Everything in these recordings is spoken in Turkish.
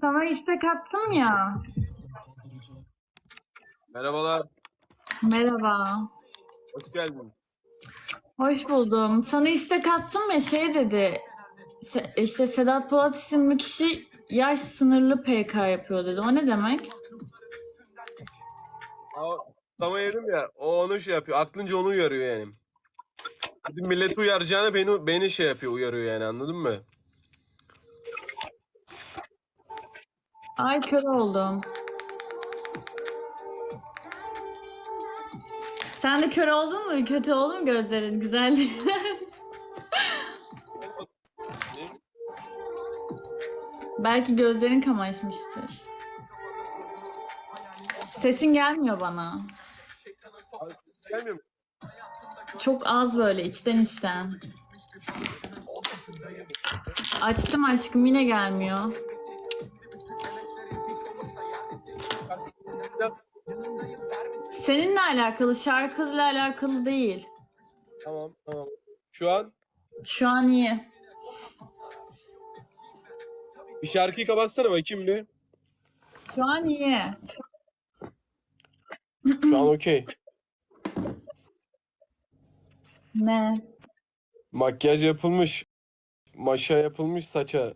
Sana istek attım ya. Merhabalar. Merhaba. Hoş geldin. Hoş buldum. Sana istek attım ya şey dedi. Se- işte Sedat Polat isimli kişi yaş sınırlı PK yapıyor dedi. O ne demek? Aa, Sama yedim ya. O onu şey yapıyor. Aklınca onu uyarıyor yani. Bizim milleti uyaracağına beni, beni şey yapıyor, uyarıyor yani anladın mı? Ay kör oldum. Sen de kör oldun mu? Kötü oldu mu gözlerin güzelliği? Belki gözlerin kamaşmıştır. Sesin gelmiyor bana. Gelmiyor? Çok az böyle içten içten. Açtım aşkım yine gelmiyor. Seninle alakalı, şarkıyla alakalı değil. Tamam, tamam. Şu an Şu an iyi. bir şarkıyı kapatsana bakayım bir. Şu an iyi. Şu an okey. Ne? Makyaj yapılmış. Maşa yapılmış saça.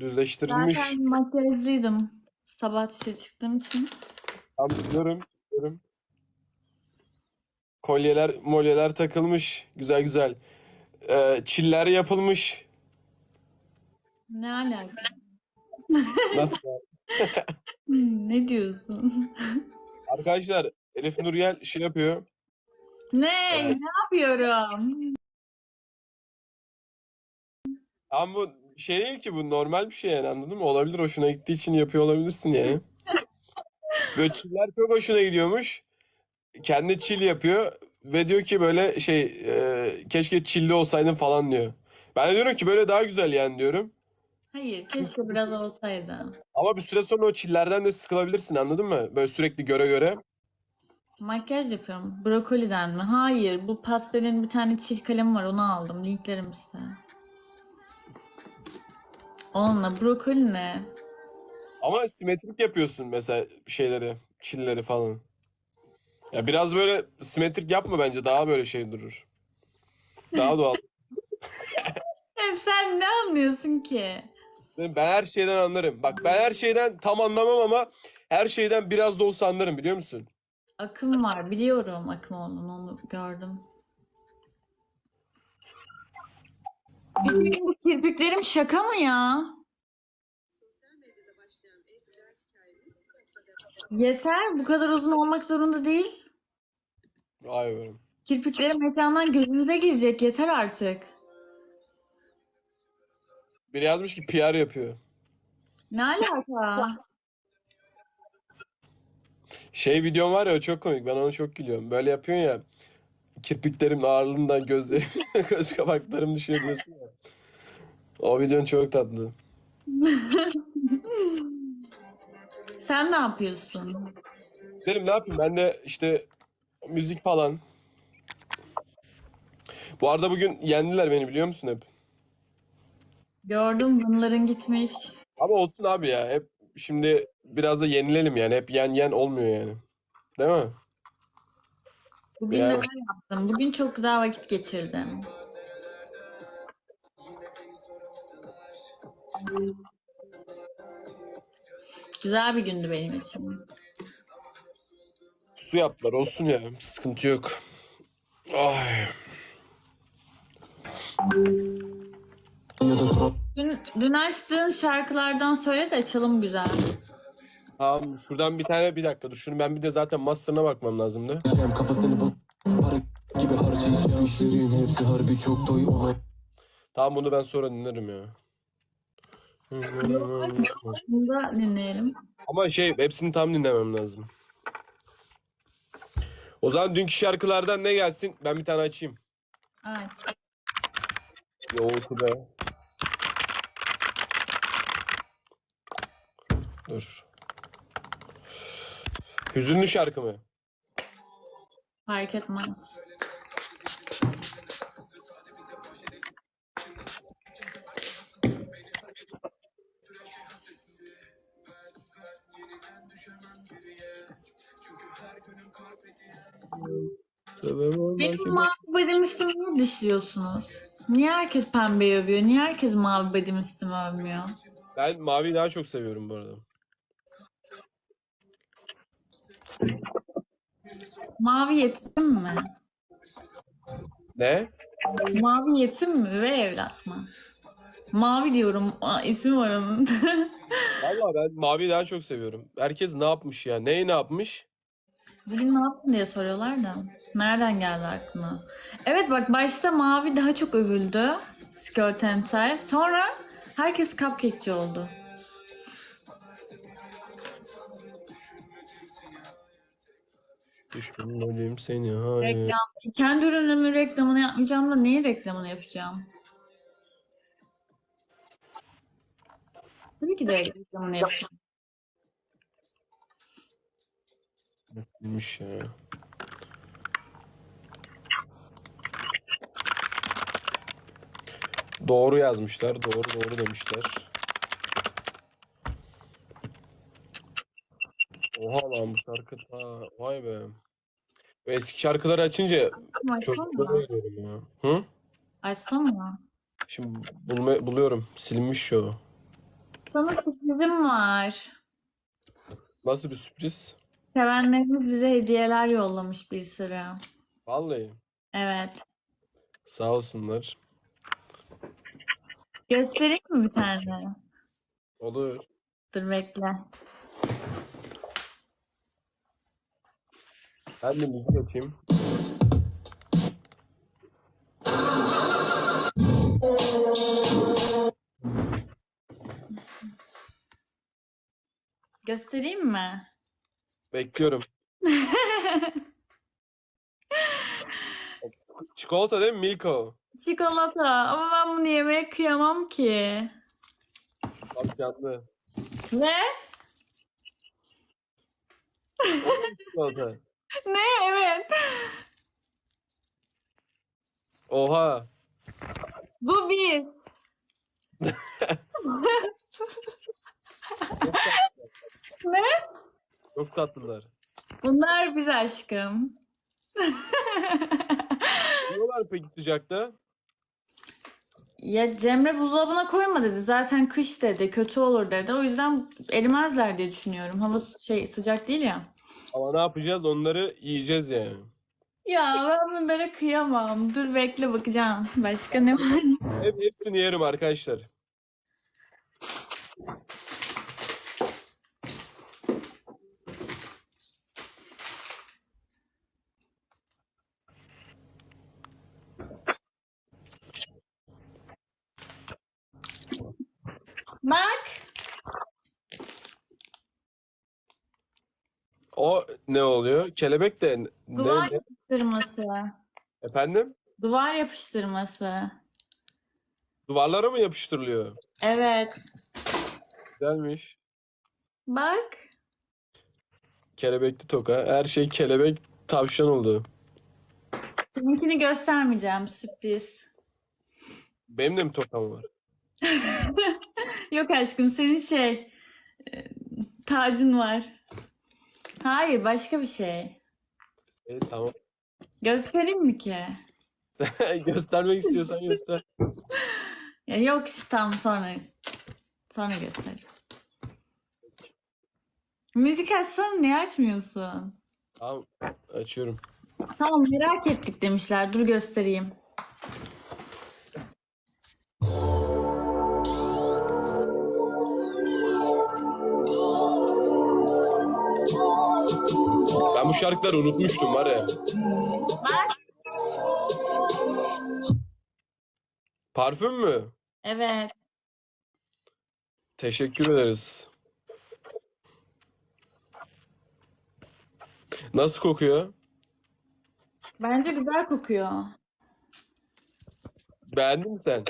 Düzleştirilmiş. Zaten makyajlıydım. Sabah dışarı çıktığım için. Tam biliyorum. biliyorum. Kolyeler, molyeler takılmış. Güzel güzel. Ee, çiller yapılmış. Ne alaka? Nasıl? Ne diyorsun? Arkadaşlar Elif Nuryel şey yapıyor. ne? Ne yapıyorum? Ama bu şey değil ki bu normal bir şey yani anladın mı? Olabilir hoşuna gittiği için yapıyor olabilirsin yani. Böyle çiller çok hoşuna gidiyormuş. Kendi çil yapıyor ve diyor ki böyle şey e, keşke çilli olsaydın falan diyor. Ben de diyorum ki böyle daha güzel yani diyorum. Hayır, keşke biraz olsaydı. Ama bir süre sonra o çillerden de sıkılabilirsin anladın mı? Böyle sürekli göre göre. Makyaj yapıyorum. Brokoliden mi? Hayır, bu pastelin bir tane çift kalemi var, onu aldım. Linklerim size. Onunla brokoli ne? Ama simetrik yapıyorsun mesela şeyleri, çilleri falan. Ya biraz böyle simetrik yapma bence daha böyle şey durur. Daha doğal. Ya sen ne anlıyorsun ki? Ben her şeyden anlarım. Bak ben her şeyden tam anlamam ama her şeyden biraz da olsa anlarım biliyor musun? Akım var, biliyorum akım olduğunu, onu gördüm. Benim bu kirpiklerim şaka mı ya? Yeter, bu kadar uzun olmak zorunda değil. Vay be. Kirpiklerim ekrandan gözünüze girecek, yeter artık. Biri yazmış ki PR yapıyor. Ne alaka? Şey videom var ya o çok komik. Ben ona çok gülüyorum. Böyle yapıyorsun ya. Kirpiklerimin ağırlığından gözlerim, göz kapaklarım düşüyor diyorsun ya. O videon çok tatlı. Sen ne yapıyorsun? Dedim ne yapayım ben de işte müzik falan. Bu arada bugün yendiler beni biliyor musun hep? Gördüm bunların gitmiş. Ama olsun abi ya. Hep şimdi biraz da yenilelim yani. Hep yen yen olmuyor yani. Değil mi? Bugün Ya. neler yaptım? Bugün çok güzel vakit geçirdim. Güzel bir gündü benim için. Su yaptılar olsun ya. Sıkıntı yok. Ay. Dün, dün açtığın şarkılardan söyle de açalım güzel. Tamam şuradan bir tane bir dakika dur. Şunu ben bir de zaten master'ına bakmam lazımdı. Cem kafasını bas para gibi harcayacağım İşlerin hepsi harbi çok doy ona Tamam bunu ben sonra dinlerim ya. Bunu da dinleyelim. Ama şey hepsini tam dinlemem lazım. O zaman dünkü şarkılardan ne gelsin? Ben bir tane açayım. Evet. Yoğurtu be. Dur. Hüzünlü şarkı mı? Fark etmez. Benim mavi bedim istimimi dışlıyorsunuz. Niye herkes pembe övüyor? Niye herkes mavi bedim istimi övmüyor? Ben maviyi daha çok seviyorum bu arada. Mavi yetim mi? Ne? Mavi yetim mi ve evlat mı? Mavi diyorum. Aa, ismi var onun. Valla ben maviyi daha çok seviyorum. Herkes ne yapmış ya? Neyi ne yapmış? Bugün ne yaptın diye soruyorlar da. Nereden geldi aklına? Evet bak başta mavi daha çok övüldü. Skirt and tie. Sonra herkes cupcake'ci oldu. Düşünmeliyim seni. Hayır. Reklam. Kendi ürünümün reklamını yapmayacağım da neyin reklamını yapacağım? Tabii ki de reklamını yapacağım. Bilmiş ya. Doğru yazmışlar. Doğru doğru demişler. Oha lan bu şarkı ta vay be. Eski şarkıları açınca çok Açsana. geliyorum ya. Hı? Açsana. Şimdi bulma, buluyorum. Silinmiş o. Sana sürprizim var. Nasıl bir sürpriz? Sevenlerimiz bize hediyeler yollamış bir sürü. Vallahi. Evet. Sağ olsunlar. Göstereyim mi bir tane? Olur. Dur bekle. Ben de müzik açayım. Göstereyim mi? Bekliyorum. Çikolata değil mi? Milka. Çikolata. Ama ben bunu yemeye kıyamam ki. Tavşanlı. Ne? Çikolata. Ne? Evet. Oha. Bu biz. ne? Çok tatlılar. Bunlar biz aşkım. Yiyorlar peki sıcakta? Ya Cemre buzdolabına koyma dedi. Zaten kış dedi. Kötü olur dedi. O yüzden erimezler diye düşünüyorum. Hava şey sıcak değil ya. Ama ne yapacağız? Onları yiyeceğiz yani. Ya ben bunlara kıyamam. Dur bekle bakacağım. Başka ne var? Hep, hepsini yerim arkadaşlar. Bak. O ne oluyor? Kelebek de ne? Duvar ne? yapıştırması. Efendim? Duvar yapıştırması. Duvarlara mı yapıştırılıyor? Evet. Güzelmiş. Bak. Kelebekli toka. Her şey kelebek tavşan oldu. Seninkini göstermeyeceğim. Sürpriz. Benim de mi tokam var? Yok aşkım senin şey e, tacın var. Hayır başka bir şey. İyi tamam. Göstereyim mi ki? Sen göstermek istiyorsan göster. Ya yok işte tamam sonra sonra göstereceğim. Müzik açsana niye açmıyorsun? Tamam. Açıyorum. Tamam merak ettik demişler. Dur göstereyim. Şarkıları unutmuştum var ya. Parfüm mü? Evet. Teşekkür ederiz. Nasıl kokuyor? Bence güzel kokuyor. Beğendin mi sen?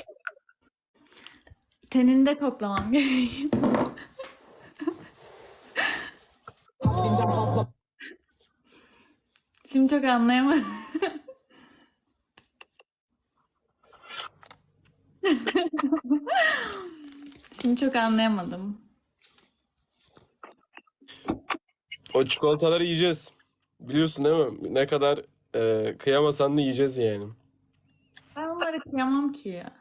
Teninde koklamam gerekiyor. Çok anlayamadım. Şimdi çok anlayamadım. O çikolataları yiyeceğiz. Biliyorsun değil mi? Ne kadar e, kıyamasan da yiyeceğiz yani. Ben onları kıyamam ki ya.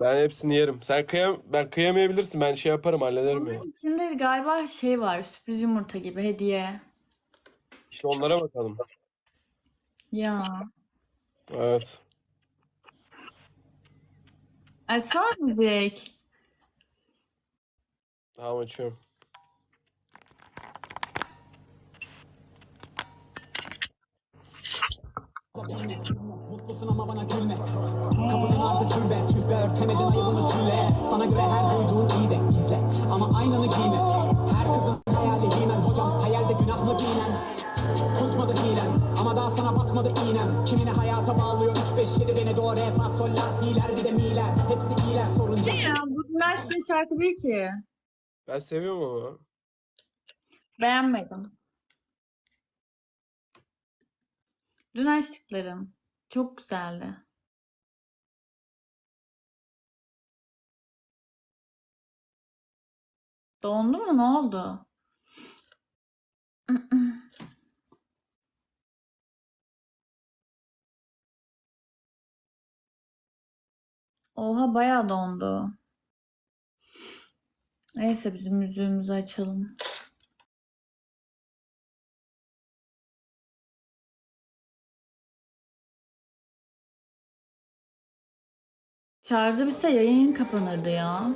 Ben hepsini yerim. Sen kıyam ben kıyamayabilirsin. Ben şey yaparım hallederim ya. Bunların içinde galiba şey var. Sürpriz yumurta gibi hediye. İşte onlara bakalım. Ya. Evet. Açsana müzik. Tamam açıyorum. Mutlusun ama bana gülme Kapının ardı türbe Tühbe örtemedin ayıbını batmadı iğnem Kimine hayata bağlıyor 3 5 7 beni doğru fa sol la si'ler bir de mi'ler Hepsi iyiler sorunca Ya bu üniversite şarkı değil ki. Ben seviyorum ama. Beğenmedim. Dün açtıkların çok güzeldi. Dondu mu? Ne oldu? Oha bayağı dondu. Neyse bizim müziğimizi açalım. Şarjı bitse yayın kapanırdı ya.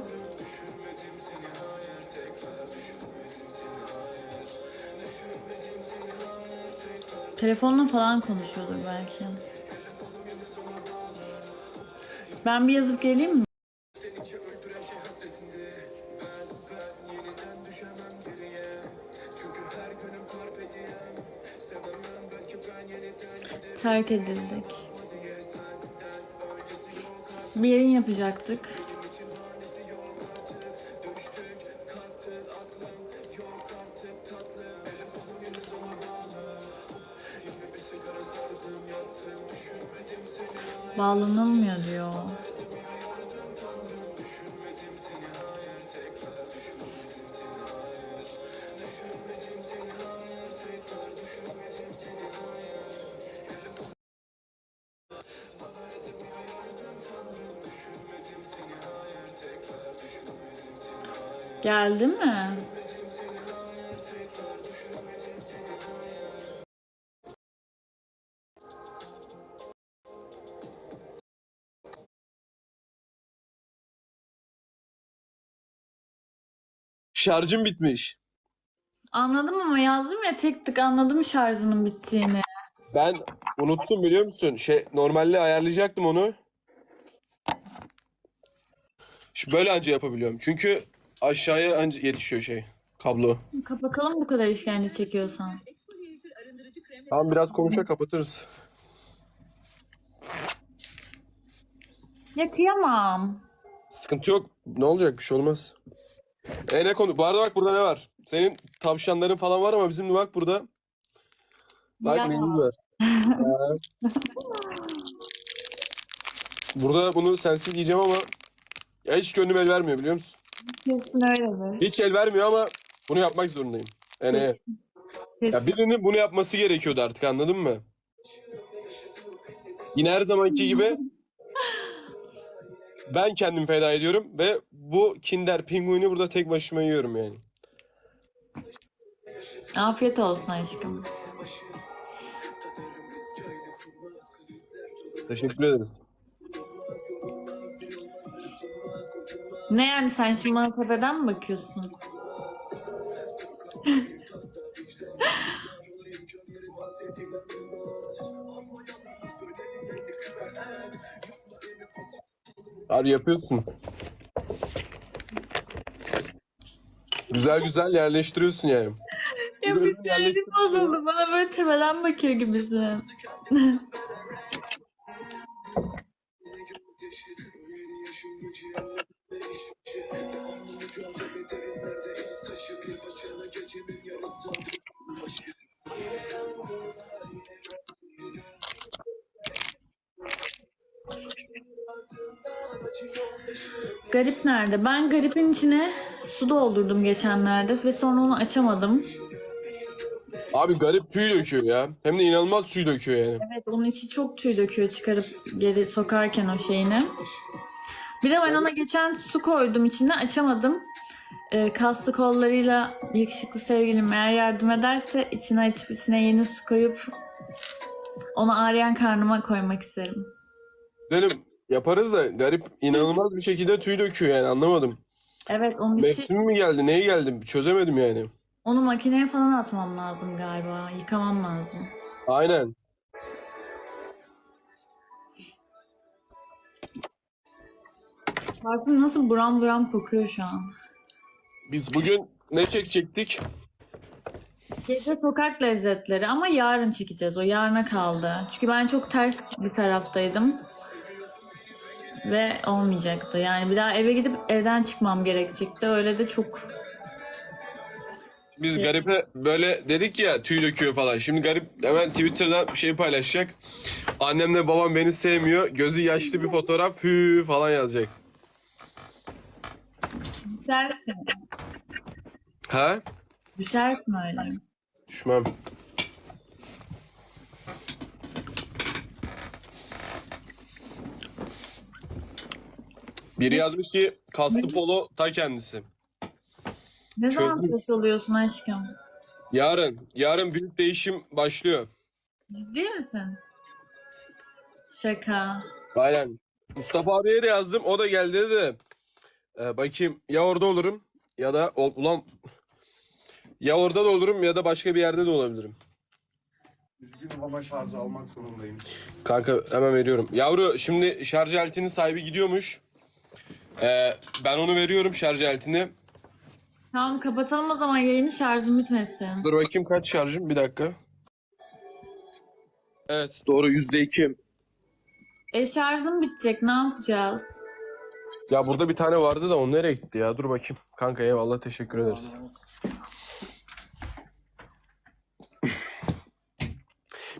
Telefonla falan konuşuyordur belki. Ben bir yazıp geleyim mi? Terk edildik. Bir yayın yapacaktık. Bağlanılmıyor diyor. Geldi mi? Şarjım bitmiş. Anladım ama yazdım ya tek tık anladım şarjının bittiğini. Ben unuttum biliyor musun? Şey normalde ayarlayacaktım onu. Şu böyle anca yapabiliyorum. Çünkü aşağıya anca yetişiyor şey kablo. Kapatalım bu kadar işkence çekiyorsan. Tamam biraz konuşa kapatırız. Ya kıyamam. Sıkıntı yok. Ne olacak? Bir şey olmaz. E ne konu? Bu arada bak burada ne var? Senin tavşanların falan var ama bizim de bak burada. Bak Ya. neyimiz var. Burada bunu sensiz yiyeceğim ama ya hiç gönlüm el vermiyor biliyor musun? Kesin öyledir. Hiç el vermiyor ama bunu yapmak zorundayım. Yani ya Kesin. birinin bunu yapması gerekiyordu artık anladın mı? Yine her zamanki gibi ben kendim feda ediyorum ve bu Kinder Pinguini burada tek başıma yiyorum yani. Afiyet olsun aşkım. Teşekkür ederiz. Ne yani sen şimdi bana tepeden mi bakıyorsun? Abi yapıyorsun. Güzel güzel yerleştiriyorsun yani. Ya psikolojim bozuldu. Bana böyle tepeden bakıyor gibisin. Garip nerede? Ben garipin içine su doldurdum geçenlerde ve sonra onu açamadım. Abi garip tüy döküyor ya. Hem de inanılmaz tüy döküyor yani. Evet onun içi çok tüy döküyor çıkarıp geri sokarken o şeyini. Bir de ben ona geçen su koydum içine açamadım. Ee, kaslı kollarıyla yakışıklı sevgilim eğer yardım ederse içine açıp içine yeni su koyup onu ağrıyan karnıma koymak isterim. Dedim yaparız da garip inanılmaz bir şekilde tüy döküyor yani anlamadım. Evet onun içi, Mevsimi mi geldi? Neye geldi? Çözemedim yani. onu makineye falan atmam lazım galiba. Yıkamam lazım. Aynen. Parfüm nasıl buram buram kokuyor şu an. Biz bugün ne çekecektik? Gece sokak lezzetleri ama yarın çekeceğiz. O yarına kaldı. Çünkü ben çok ters bir taraftaydım. Ve olmayacaktı. Yani bir daha eve gidip evden çıkmam gerekecekti. Öyle de çok... Biz Garip'e böyle dedik ya tüy döküyor falan. Şimdi Garip hemen Twitter'dan bir şey paylaşacak. Annemle babam beni sevmiyor. Gözü yaşlı bir fotoğraf hü falan yazacak. Düşersin. Ha? Düşersin öyle. Düşmem. Biri yazmış ki kastı polo ta kendisi. Ne zaman Çözmüş. ses oluyorsun aşkım? Yarın, yarın büyük değişim başlıyor. Ciddi misin? Şaka. Aynen. Mustafa abiye de yazdım. O da geldi dedi. Ee, bakayım ya orada olurum ya da ol- ulan ya orada da olurum ya da başka bir yerde de olabilirim. Üzgünüm ama şarjı almak zorundayım. Kanka hemen veriyorum. Yavru şimdi şarj aletinin sahibi gidiyormuş. Ee, ben onu veriyorum şarj aletini. Tamam kapatalım o zaman yayını şarjım bitmesin. Dur bakayım kaç şarjım bir dakika. Evet doğru yüzde iki. E şarjım bitecek ne yapacağız? Ya burada bir tane vardı da o nereye gitti ya? Dur bakayım. Kanka eyvallah teşekkür ederiz.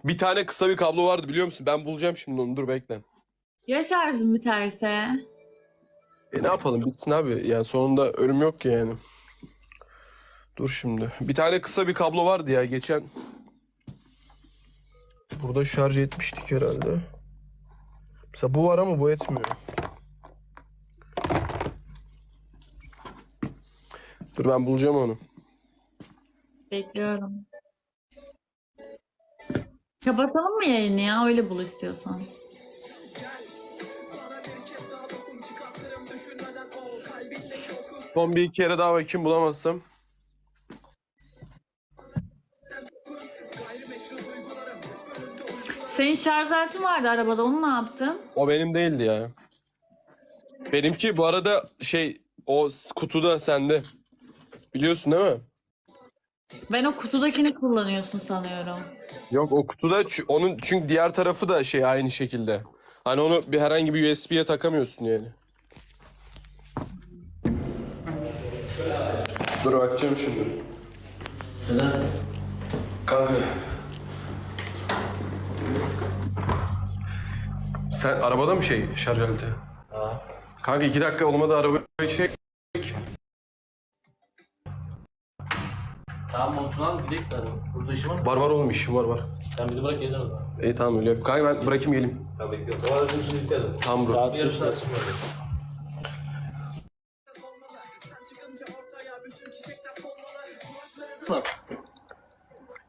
bir tane kısa bir kablo vardı biliyor musun? Ben bulacağım şimdi onu. Dur bekle. Ya şarjım biterse? E ne yapalım bitsin abi. Yani sonunda ölüm yok ki yani. Dur şimdi. Bir tane kısa bir kablo vardı ya geçen. Burada şarj etmiştik herhalde. Mesela bu var ama bu etmiyor. Dur ben bulacağım onu. Bekliyorum. Kapatalım mı yayını ya? Öyle bul istiyorsan. Son bir iki kere daha bakayım bulamazsam. Senin şarj aletin vardı arabada onu ne yaptın? O benim değildi ya. Benimki bu arada şey o kutuda sende. Biliyorsun değil mi? Ben o kutudakini kullanıyorsun sanıyorum. Yok o kutuda ç- onun çünkü diğer tarafı da şey aynı şekilde. Hani onu bir herhangi bir USB'ye takamıyorsun yani. Dur bakacağım şimdi. Neden? Kanka. Sen arabada mı şey şarj aleti? Kanka iki dakika olmadı arabayı çek. Tamam montunu al gidelim de. Burada işim var mı? Var var oğlum işim var var. Sen bizi bırak gelin o zaman. İyi tamam öyle yap. Kanka ben bırakayım geleyim. Ben bekliyorum. İçin. Tamam bro. Daha bir yarım saat sonra.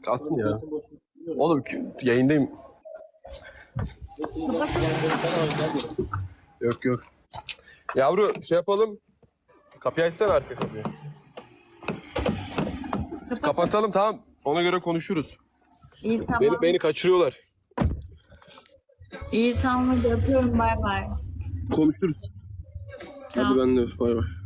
Kalsın ya. Oğlum yayındayım. Yok yok. Yavru şey yapalım. Kapıyı açsana arka kapıyı. Kapatalım tamam. Ona göre konuşuruz. İyi tamam. Beni, beni kaçırıyorlar. İyi tamam hadi öpüyorum bay bay. Konuşuruz. Tamam. Hadi ben de bay bay.